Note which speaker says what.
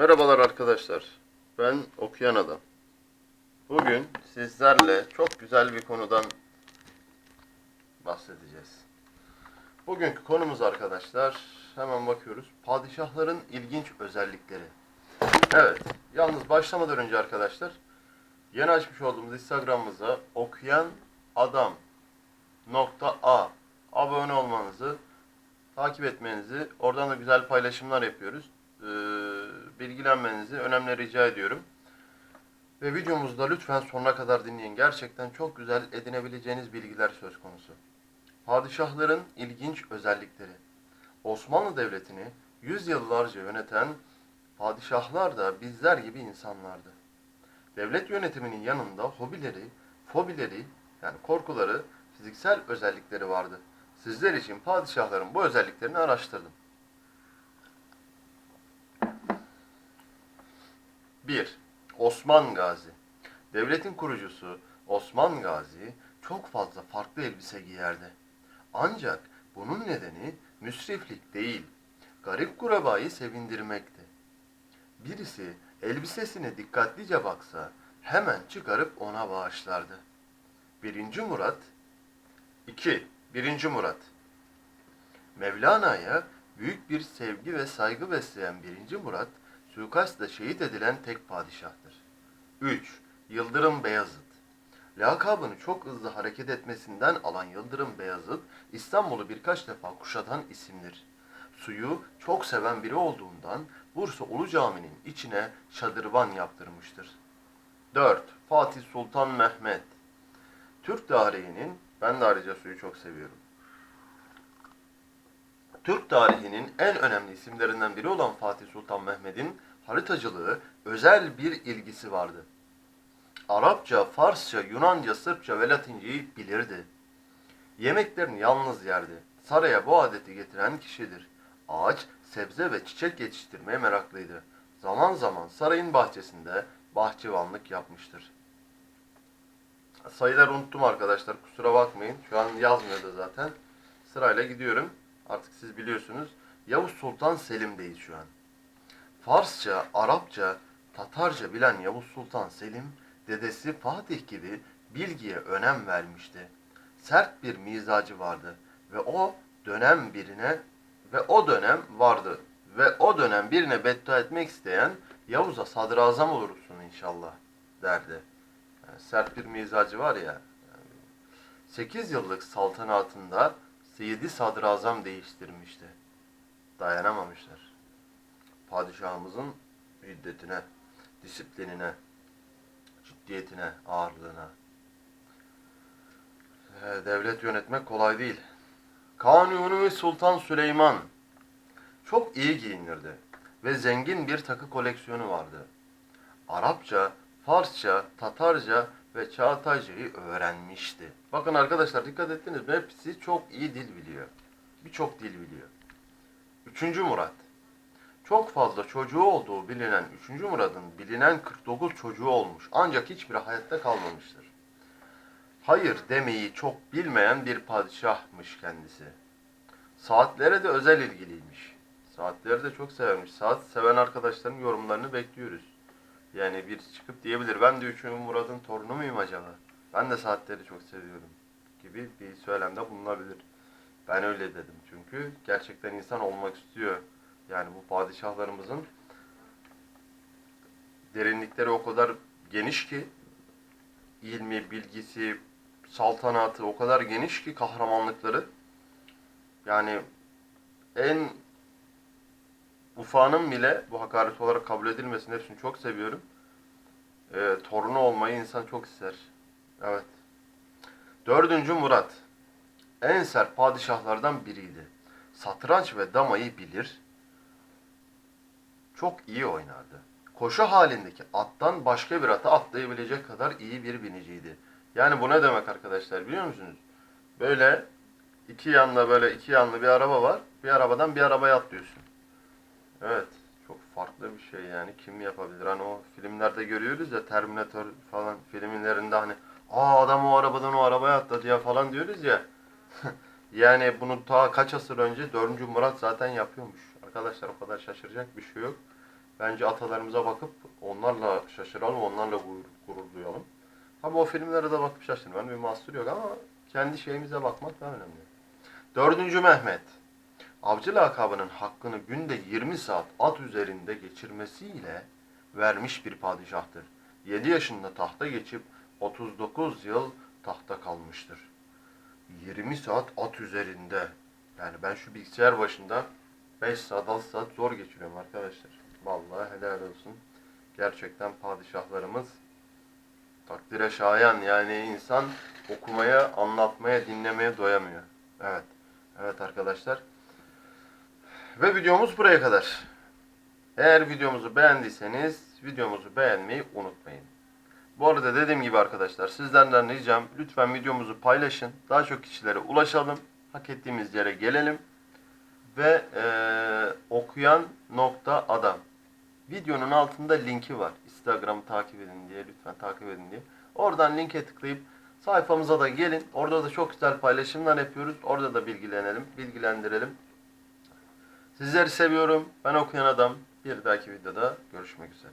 Speaker 1: Merhabalar arkadaşlar. Ben okuyan adam. Bugün sizlerle çok güzel bir konudan bahsedeceğiz. Bugünkü konumuz arkadaşlar hemen bakıyoruz. Padişahların ilginç özellikleri. Evet. Yalnız başlamadan önce arkadaşlar yeni açmış olduğumuz Instagram'ımıza okuyan adam nokta a abone olmanızı takip etmenizi oradan da güzel paylaşımlar yapıyoruz bilgilenmenizi önemli rica ediyorum. Ve videomuzda lütfen sonuna kadar dinleyin. Gerçekten çok güzel edinebileceğiniz bilgiler söz konusu. Padişahların ilginç özellikleri. Osmanlı Devleti'ni yüzyıllarca yöneten padişahlar da bizler gibi insanlardı. Devlet yönetiminin yanında hobileri, fobileri yani korkuları, fiziksel özellikleri vardı. Sizler için padişahların bu özelliklerini araştırdım. 1. Osman Gazi Devletin kurucusu Osman Gazi çok fazla farklı elbise giyerdi. Ancak bunun nedeni müsriflik değil, garip kurabayı sevindirmekti. Birisi elbisesine dikkatlice baksa hemen çıkarıp ona bağışlardı. Birinci Murat 2. Birinci Murat Mevlana'ya büyük bir sevgi ve saygı besleyen birinci Murat, suikastla şehit edilen tek padişahtır. 3. Yıldırım Beyazıt Lakabını çok hızlı hareket etmesinden alan Yıldırım Beyazıt, İstanbul'u birkaç defa kuşatan isimdir. Suyu çok seven biri olduğundan Bursa Ulu Cami'nin içine şadırvan yaptırmıştır. 4. Fatih Sultan Mehmet Türk tarihinin, ben de ayrıca suyu çok seviyorum. Türk tarihinin en önemli isimlerinden biri olan Fatih Sultan Mehmet'in haritacılığı özel bir ilgisi vardı. Arapça, Farsça, Yunanca, Sırpça ve Latinceyi bilirdi. Yemeklerini yalnız yerdi. Saraya bu adeti getiren kişidir. Ağaç, sebze ve çiçek yetiştirmeye meraklıydı. Zaman zaman sarayın bahçesinde bahçıvanlık yapmıştır. Sayıları unuttum arkadaşlar kusura bakmayın. Şu an yazmıyor da zaten. Sırayla gidiyorum. Artık siz biliyorsunuz. Yavuz Sultan Selim'deyiz şu an. Farsça, Arapça, Tatarca bilen Yavuz Sultan Selim, dedesi Fatih gibi bilgiye önem vermişti. Sert bir mizacı vardı ve o dönem birine ve o dönem vardı ve o dönem birine beddua etmek isteyen Yavuz'a sadrazam olursun inşallah derdi. Yani sert bir mizacı var ya. 8 yıllık saltanatında 7 sadrazam değiştirmişti. Dayanamamışlar. Padişahımızın hiddetine, disiplinine, ciddiyetine, ağırlığına. Ee, Devlet yönetmek kolay değil. Kanuni Sultan Süleyman çok iyi giyinirdi ve zengin bir takı koleksiyonu vardı. Arapça, Farsça, Tatarca ve Çağatayca'yı öğrenmişti. Bakın arkadaşlar dikkat ettiniz mi? Hepsi çok iyi dil biliyor. Birçok dil biliyor. Üçüncü Murat. Çok fazla çocuğu olduğu bilinen 3. Murad'ın bilinen 49 çocuğu olmuş. Ancak hiçbiri hayatta kalmamıştır. Hayır demeyi çok bilmeyen bir padişahmış kendisi. Saatlere de özel ilgiliymiş. Saatleri de çok severmiş. Saat seven arkadaşların yorumlarını bekliyoruz. Yani bir çıkıp diyebilir ben de 3. Murad'ın torunu muyum acaba? Ben de saatleri çok seviyorum gibi bir söylemde bulunabilir. Ben öyle dedim çünkü gerçekten insan olmak istiyor. Yani bu padişahlarımızın derinlikleri o kadar geniş ki ilmi, bilgisi, saltanatı o kadar geniş ki kahramanlıkları yani en ufanın bile bu hakaret olarak kabul edilmesini hepsini çok seviyorum. Ee, torunu olmayı insan çok ister. Evet. Dördüncü Murat. En sert padişahlardan biriydi. Satranç ve damayı bilir. Çok iyi oynardı. Koşu halindeki attan başka bir ata atlayabilecek kadar iyi bir biniciydi. Yani bu ne demek arkadaşlar biliyor musunuz? Böyle iki yanlı böyle iki yanlı bir araba var. Bir arabadan bir arabaya atlıyorsun. Evet. Çok farklı bir şey yani. Kim yapabilir? Hani o filmlerde görüyoruz ya Terminator falan filmlerinde hani aa adam o arabadan o arabaya atladı ya falan diyoruz ya. yani bunu ta kaç asır önce 4. Murat zaten yapıyormuş. Arkadaşlar o kadar şaşıracak bir şey yok. Bence atalarımıza bakıp onlarla şaşıralım, onlarla gurur, duyalım. Tabi o filmlere de bakıp şaşırmanın bir mahsuru yok ama kendi şeyimize bakmak daha önemli. Dördüncü Mehmet. Avcı lakabının hakkını günde 20 saat at üzerinde geçirmesiyle vermiş bir padişahtır. 7 yaşında tahta geçip 39 yıl tahta kalmıştır. 20 saat at üzerinde. Yani ben şu bilgisayar başında 5 saat 6 saat zor geçiriyorum arkadaşlar. Vallahi helal olsun. Gerçekten padişahlarımız takdire şayan. Yani insan okumaya, anlatmaya, dinlemeye doyamıyor. Evet. Evet arkadaşlar. Ve videomuz buraya kadar. Eğer videomuzu beğendiyseniz videomuzu beğenmeyi unutmayın. Bu arada dediğim gibi arkadaşlar sizlerden ricam lütfen videomuzu paylaşın. Daha çok kişilere ulaşalım. Hak ettiğimiz yere gelelim. Ve eee, okuyan nokta adam. Videonun altında linki var. Instagram'ı takip edin diye lütfen takip edin diye. Oradan linke tıklayıp sayfamıza da gelin. Orada da çok güzel paylaşımlar yapıyoruz. Orada da bilgilenelim, bilgilendirelim. Sizleri seviyorum. Ben okuyan adam. Bir dahaki videoda görüşmek üzere.